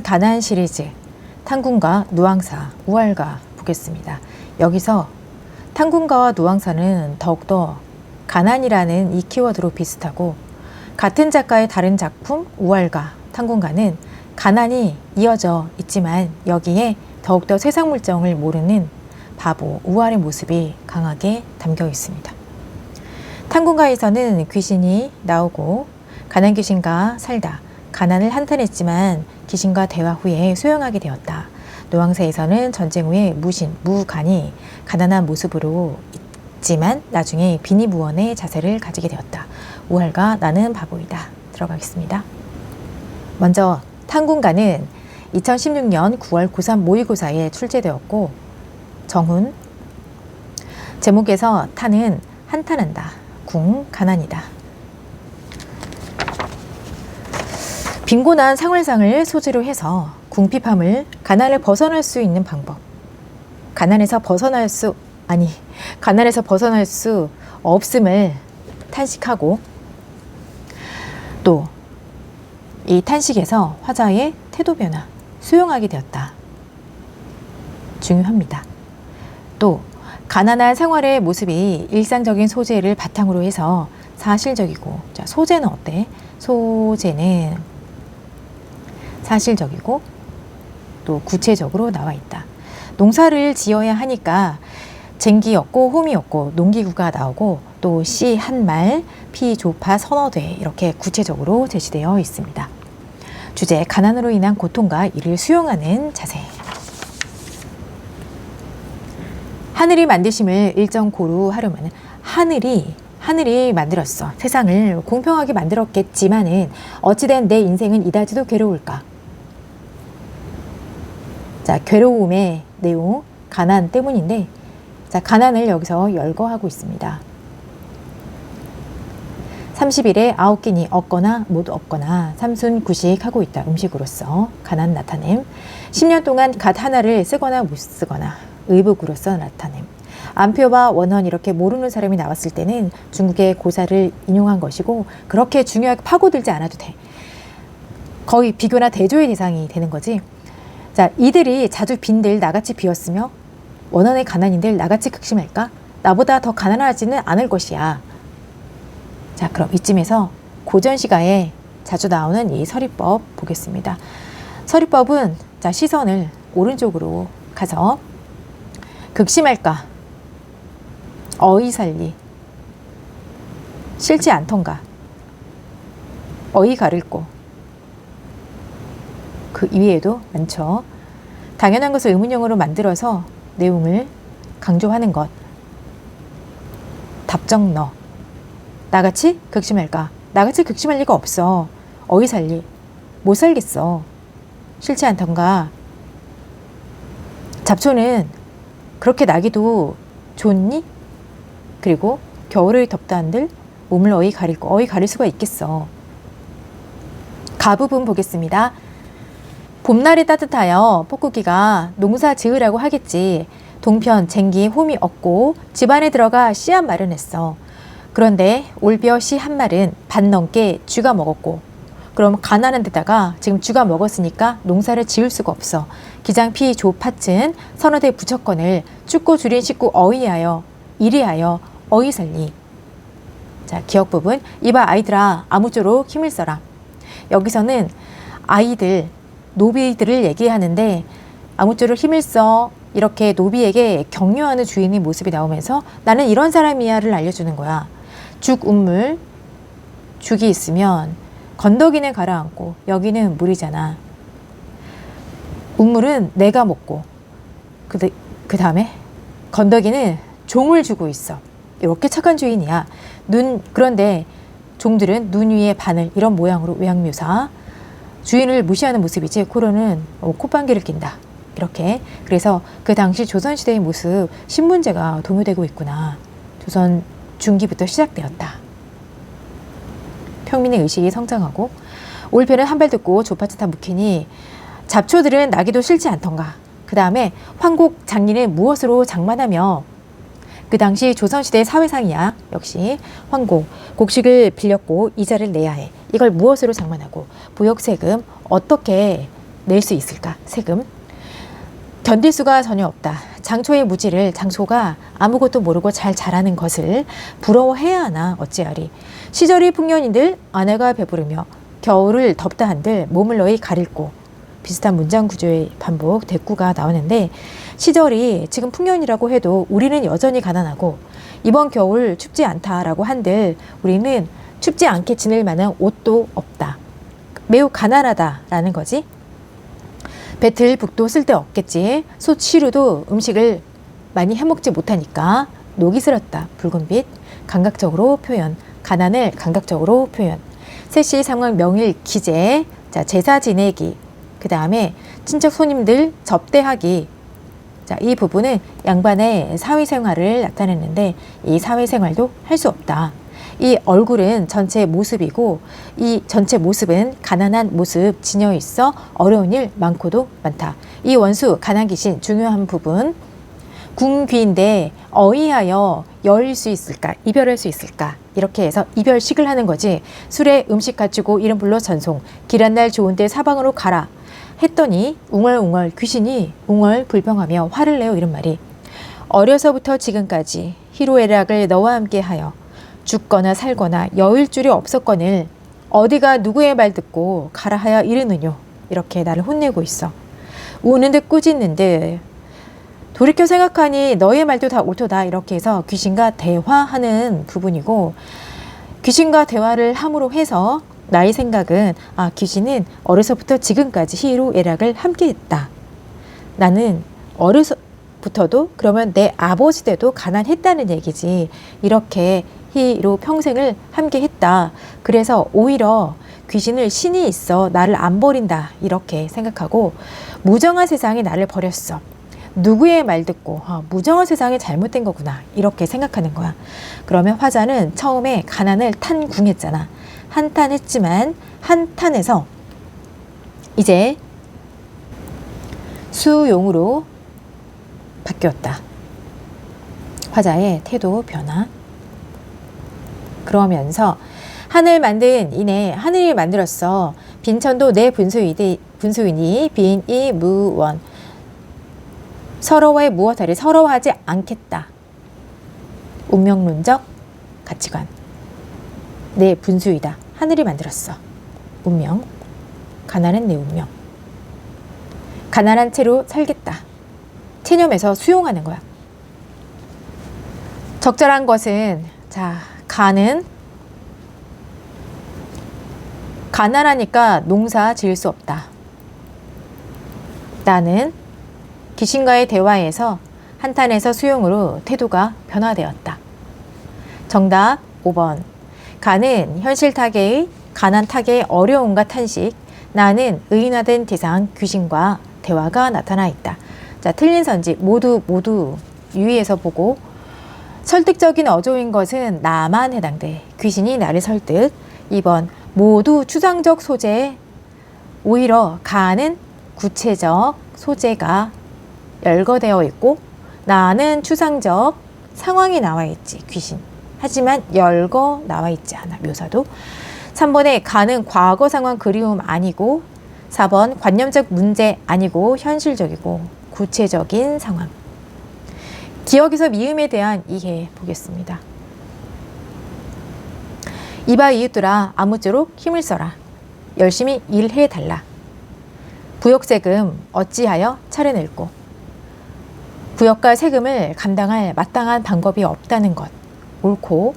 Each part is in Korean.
가난 시리즈 탕군과 누앙사, 우알가 보겠습니다. 여기서 탕군가와 누앙사는 더욱더 가난이라는 이 키워드로 비슷하고 같은 작가의 다른 작품 우알가, 탕군가는 가난이 이어져 있지만 여기에 더욱더 세상 물정을 모르는 바보 우알의 모습이 강하게 담겨 있습니다. 탕군가에서는 귀신이 나오고 가난 귀신과 살다 가난을 한탄했지만 귀신과 대화 후에 수용하게 되었다. 노왕사에서는 전쟁 후에 무신, 무간이 가난한 모습으로 있지만 나중에 비니무원의 자세를 가지게 되었다. 우할과 나는 바보이다. 들어가겠습니다. 먼저 탕군가는 2016년 9월 고3 모의고사에 출제되었고 정훈 제목에서 탄은 한탄한다. 궁 가난이다. 빈곤한 생활상을 소재로 해서 궁핍함을 가난을 벗어날 수 있는 방법. 가난에서 벗어날 수 아니 가난에서 벗어날 수 없음을 탄식하고 또 이 탄식에서 화자의 태도 변화 수용하게 되었다. 중요합니다. 또 가난한 생활의 모습이 일상적인 소재를 바탕으로 해서 사실적이고 자 소재는 어때? 소재는 사실적이고 또 구체적으로 나와 있다. 농사를 지어야 하니까 쟁기였고 홈이었고 농기구가 나오고 또 시 한 말 피 조파 선어돼 이렇게 구체적으로 제시되어 있습니다. 주제 가난으로 인한 고통과 이를 수용하는 자세. 하늘이 만드심을 일정 고루 하려면 하늘이 하늘이 만들었어. 세상을 공평하게 만들었겠지만은 어찌된 내 인생은 이다지도 괴로울까? 자, 괴로움의 내용, 가난 때문인데, 자, 가난을 여기서 열거하고 있습니다. 30일에 아홉 끼니 얻거나 못 얻거나 삼순 구식하고 있다. 음식으로서 가난 나타냄. 10년 동안 갓 하나를 쓰거나 못 쓰거나 의복으로서 나타냄. 안표와 원헌 이렇게 모르는 사람이 나왔을 때는 중국의 고사를 인용한 것이고 그렇게 중요하게 파고들지 않아도 돼. 거의 비교나 대조의 대상이 되는 거지. 자, 이들이 자주 빈들 나같이 비었으며 원한의 가난인들 나같이 극심할까? 나보다 더 가난하지는 않을 것이야. 자, 그럼 이쯤에서 고전 시가에 자주 나오는 이 서리법 보겠습니다. 서리법은 자, 시선을 오른쪽으로 가서 극심할까? 어이 살리. 싫지 않던가? 어이 가를고. 그 이외에도 많죠. 당연한 것을 의문형으로 만들어서 내용을 강조하는 것. 답정 너. 나같이 극심할까? 나같이 극심할 리가 없어. 어이 살리. 못 살겠어. 싫지 않던가. 잡초는 그렇게 나기도 좋니? 그리고 겨울을 덥다 한들 몸을 어이 거 어이 가릴 수가 있겠어. 가 부분 보겠습니다. 봄날이 따뜻하여 폭구기가 농사 지으라고 하겠지. 동편, 쟁기, 홈이 없고 집안에 들어가 씨앗 마련했어. 그런데 올벼 씨 한 말은 반 넘게 쥐가 먹었고 그럼 가난한 데다가 지금 쥐가 먹었으니까 농사를 지을 수가 없어. 기장피 조파튼 서너 대 부처건을 죽고 줄인 식구 어이하여 이리하여 어이살리. 자 기억 부분 이봐 아이들아 아무쪼록 힘을 써라. 여기서는 아이들 노비들을 얘기하는데 아무쪼록 힘을 써 이렇게 노비에게 격려하는 주인의 모습이 나오면서 나는 이런 사람이야를 알려주는 거야. 죽 운물 죽이 있으면 건더기는 가라앉고 여기는 물이잖아. 운물은 내가 먹고 그, 그 다음에 건더기는 종을 주고 있어. 이렇게 착한 주인이야. 눈 그런데 종들은 눈 위에 바늘 이런 모양으로 외양묘사 주인을 무시하는 모습이지 코로는 어, 콧방귀를 낀다. 이렇게 그래서 그 당시 조선시대의 모습 신문제가 동요되고 있구나. 조선 중기부터 시작되었다. 평민의 의식이 성장하고 올편은 한발 듣고 조파치타 묵히니 잡초들은 나기도 싫지 않던가. 그 다음에 황곡 장리는 무엇으로 장만하며 그 당시 조선시대 사회상이야. 역시 황곡 곡식을 빌렸고 이자를 내야 해. 이걸 무엇으로 장만하고 부역 세금 어떻게 낼 수 있을까? 세금. 견딜 수가 전혀 없다. 장초의 무지를 장소가 아무것도 모르고 잘 자라는 것을 부러워해야 하나 어찌하리. 시절이 풍년인들 아내가 배부르며 겨울을 덥다 한들 몸을 너희 가릴고 비슷한 문장 구조의 반복 대꾸가 나오는데 시절이 지금 풍년이라고 해도 우리는 여전히 가난하고 이번 겨울 춥지 않다라고 한들 우리는 춥지 않게 지낼 만한 옷도 없다. 매우 가난하다라는 거지. 배틀 북도 쓸데 없겠지. 소치루도 음식을 많이 해먹지 못하니까 녹이 슬었다. 붉은빛 감각적으로 표현. 가난을 감각적으로 표현. 세시 상황 명일 기재. 자 제사 지내기. 그 다음에 친척 손님들 접대하기. 자, 이 부분은 양반의 사회생활을 나타내는데 이 사회생활도 할 수 없다. 이 얼굴은 전체 모습이고 이 전체 모습은 가난한 모습 지녀 있어 어려운 일 많고도 많다. 이 원수 가난 귀신 중요한 부분 궁귀인데 어이하여 여일 수 있을까 이별할 수 있을까 이렇게 해서 이별식을 하는 거지 술에 음식 갖추고 이름 불러 전송 길한 날 좋은데 사방으로 가라 했더니 웅얼웅얼 귀신이 웅얼 불평하며 화를 내요 이런 말이 어려서부터 지금까지 희로애락을 너와 함께 하여 죽거나 살거나 여일 줄이 없었거늘 어디가 누구의 말 듣고 가라 하여 이르느뇨? 이렇게 나를 혼내고 있어. 우는 듯 꾸짖는 듯 돌이켜 생각하니 너의 말도 다 옳도다. 이렇게 해서 귀신과 대화하는 부분이고 귀신과 대화를 함으로 해서 나의 생각은 아 귀신은 어려서부터 지금까지 희로애락을 함께했다. 나는 어려서부터도 그러면 내 아버지 때도 가난했다는 얘기지. 이렇게 희로 평생을 함께했다. 그래서 오히려 귀신을 신이 있어 나를 안 버린다 이렇게 생각하고 무정한 세상이 나를 버렸어. 누구의 말 듣고 아, 무정한 세상이 잘못된 거구나 이렇게 생각하는 거야. 그러면 화자는 처음에 가난을 탄궁했잖아. 한탄했지만 한탄에서 이제 수용으로 바뀌었다. 화자의 태도 변화. 그러면서 하늘 만든 이내 하늘이 만들었어. 빈천도 내 분수이니 분수이니 빈이 무원. 서로의 무엇하리 서러워하지 않겠다. 운명론적 가치관. 내 분수이다. 하늘이 만들었어. 운명. 가난은 내 운명. 가난한 채로 살겠다. 체념해서 수용하는 거야. 적절한 것은 자 가는 가난하니까 농사 지을 수 없다. 나는 귀신과의 대화에서 한탄에서 수용으로 태도가 변화되었다. 정답 5번. 가는 현실 타계의 가난 타계의 어려움과 탄식. 나는 의인화된 대상 귀신과 대화가 나타나 있다. 자, 틀린 선지 모두 모두 유의해서 보고 설득적인 어조인 것은 나만 해당돼. 귀신이 나를 설득. 2번 모두 추상적 소재. 오히려 가는 구체적 소재가 열거되어 있고 나는 추상적 상황이 나와 있지 귀신. 하지만 열거 나와 있지 않아 묘사도. 3번에 가는 과거 상황 그리움 아니고 4번 관념적 문제 아니고 현실적이고 구체적인 상황. 기억에서 미음에 대한 이해 보겠습니다. 이봐 이웃들아 아무쪼록 힘을 써라. 열심히 일해 달라. 부역 세금 어찌하여 차려낼고 부역과 세금을 감당할 마땅한 방법이 없다는 것 옳고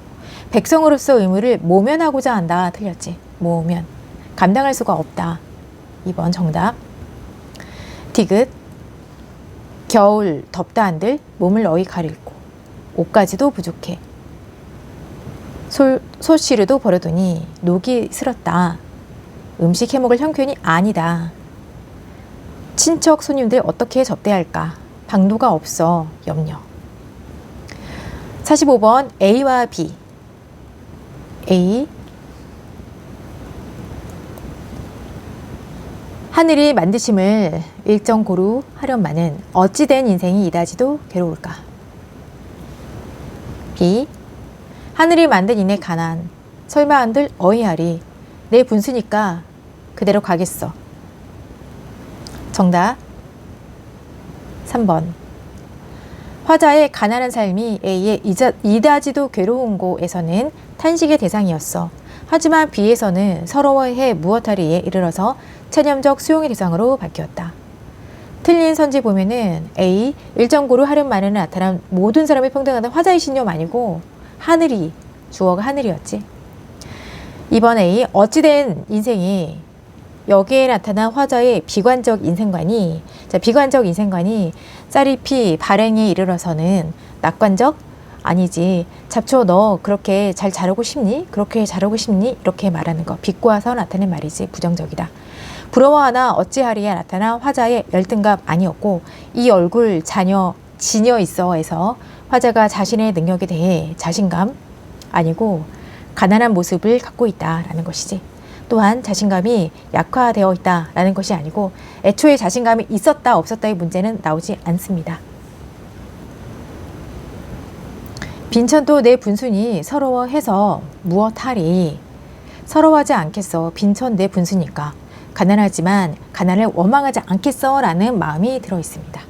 백성으로서 의무를 모면하고자 한다. 틀렸지. 모면. 감당할 수가 없다. 2번 정답. 디귿. 겨울 덥다 한들 몸을 너희 가릴고 옷까지도 부족해. 솔, 소시르도 버려두니 녹이 슬었다. 음식 해먹을 형편이 아니다. 친척 손님들 어떻게 접대할까? 방도가 없어. 염려 45번 A와 B. A. 하늘이 만드심을 일정 고루 하련마는 어찌된 인생이 이다지도 괴로울까? B. 하늘이 만든 이내 가난. 설마 한들 어이하리 내 분수니까 그대로 가겠어. 정답. 3번. 화자의 가난한 삶이 A의 이다지도 괴로운 고에서는 탄식의 대상이었어. 하지만 B에서는 서러워해 무엇하리에 이르러서 체념적 수용의 대상으로 바뀌었다. 틀린 선지 보면은 A 일정 고로 하름 만에는 나타난 모든 사람이 평등하다 화자의 신념 아니고 하늘이 주어가 하늘이었지. 2번 A 어찌된 인생이 여기에 나타난 화자의 비관적 인생관이 자, 비관적 인생관이 짜리피 발행에 이르러서는 낙관적? 아니지. 잡초 너 그렇게 잘 자라고 싶니? 그렇게 자라고 싶니? 이렇게 말하는 거. 비꼬아서 나타낸 말이지. 부정적이다. 부러워하나 어찌하리에 나타난 화자의 열등감 아니었고 이 얼굴 자녀 지녀 있어에서 화자가 자신의 능력에 대해 자신감 아니고 가난한 모습을 갖고 있다라는 것이지. 또한 자신감이 약화되어 있다라는 것이 아니고 애초에 자신감이 있었다 없었다의 문제는 나오지 않습니다. 빈천도 내 분순이 서러워해서 무엇하리 서러워하지 않겠어 빈천 내 분수니까 가난하지만 가난을 원망하지 않겠어라는 마음이 들어 있습니다.